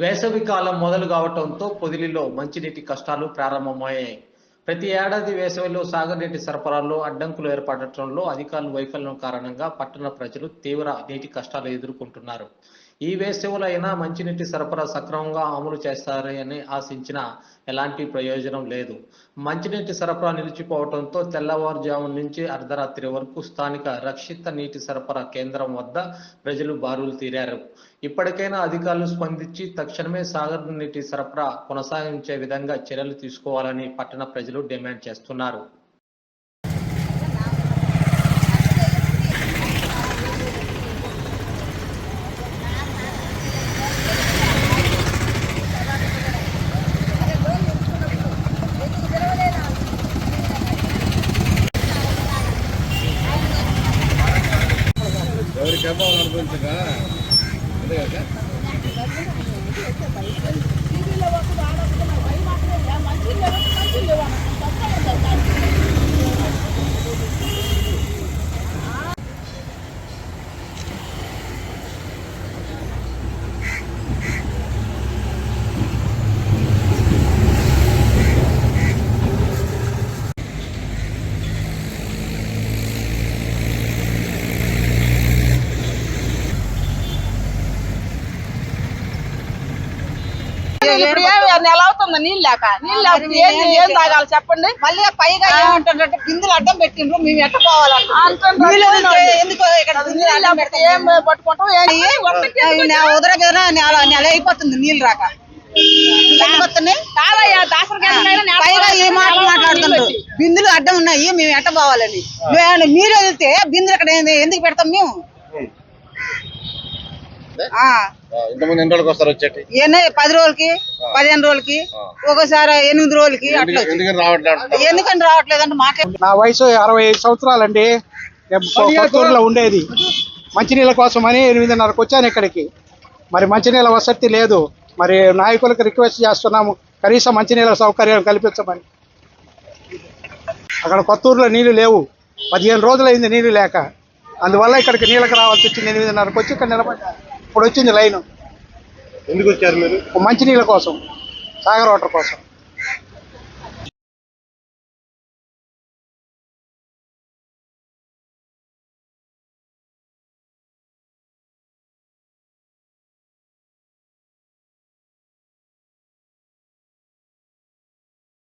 వేసవి కాలం మొదలు కావటంతో పొదిలిలో మంచినీటి కష్టాలు ప్రారంభమయ్యాయి. ప్రతి ఏడాది వేసవిలో సాగునీటి సరఫరాలో అడ్డంకులు ఏర్పడటంలో అధికారుల వైఫల్యం కారణంగా పట్టణ ప్రజలు తీవ్ర నీటి కష్టాలు ఎదుర్కొంటున్నారు. ఈ వేసవిలో అయినా మంచినీటి సరఫరా సక్రమంగా అమలు చేస్తారని ఆశించిన ఎలాంటి ప్రయోజనం లేదు. మంచినీటి సరఫరా నిలిచిపోవడంతో తెల్లవారుజాము నుంచి అర్ధరాత్రి వరకు స్థానిక రక్షిత నీటి సరఫరా కేంద్రం వద్ద ప్రజలు బారులు తీరారు. ఇప్పటికైనా అధికారులు స్పందించి తక్షణమే సాగర్ నీటి సరఫరా కొనసాగించే విధంగా చర్యలు తీసుకోవాలని పట్టణ ప్రజలు డిమాండ్ చేస్తున్నారు. quer falar no banco? ఇప్పుడు నెల అవుతుంది నీళ్ళు లేక. నీళ్ళు లేకపోతే ఏం ఏం తాగాలి చెప్పండి? మళ్ళీ పైగా ఏమంటారంటే బిందులు అడ్డం పెట్టిండ్రు మేము ఎట్ట పోవాలంటే. ఎందుకు ఇక్కడ బిందెలు నీళ్ళు అడ్డం పెడతాం? ఏం పట్టుకుంటాం? ఉదరగదర నెల నెల అయిపోతుంది నీళ్ళు రాక. పైగా ఏ మాట మాట్లాడుతుండ్రు. బిందులు అడ్డం ఉన్నాయి మేము ఎట్ట పోవాలని? మీరు వెళ్తే బిందులు ఇక్కడ ఏంది- ఎందుకు పెడతాం మేము? ఎన్ని రోజులకు వస్తారు వచ్చేటి? ఎన్ని పది రోజులకి పదిహేను రోజులకి ఒకసారి ఎనిమిది రోజులకి అట్లా. ఎందుకని రావట్లేదు ఎందుకని రావట్లేదంటే మాకే నా వయసు అరవై ఐదు సంవత్సరాలండి. కొత్తూరులో ఉండేది. మంచినీళ్ళ కోసమని ఎనిమిదిన్నరకు వచ్చాను ఇక్కడికి. మరి మంచినీళ్ళ వసతి లేదు. మరి నాయకులకు రిక్వెస్ట్ చేస్తున్నాము. కనీసం మంచినీళ్ళ సౌకర్యం కల్పించమని. అక్కడ కొత్తూరులో నీళ్ళు లేవు. పదిహేను రోజులైంది నీళ్ళు లేక. అందువల్ల ఇక్కడికి నీళ్ళకి రావాల్సి వచ్చింది. ఎనిమిదిన్నరకు వచ్చి ఇక్కడ నిలబడ్డా ఇప్పుడు వచ్చింది లైను. ఎందుకు వచ్చారు మీరు? మంచినీళ్ళ కోసం సాగర్ వాటర్ కోసం.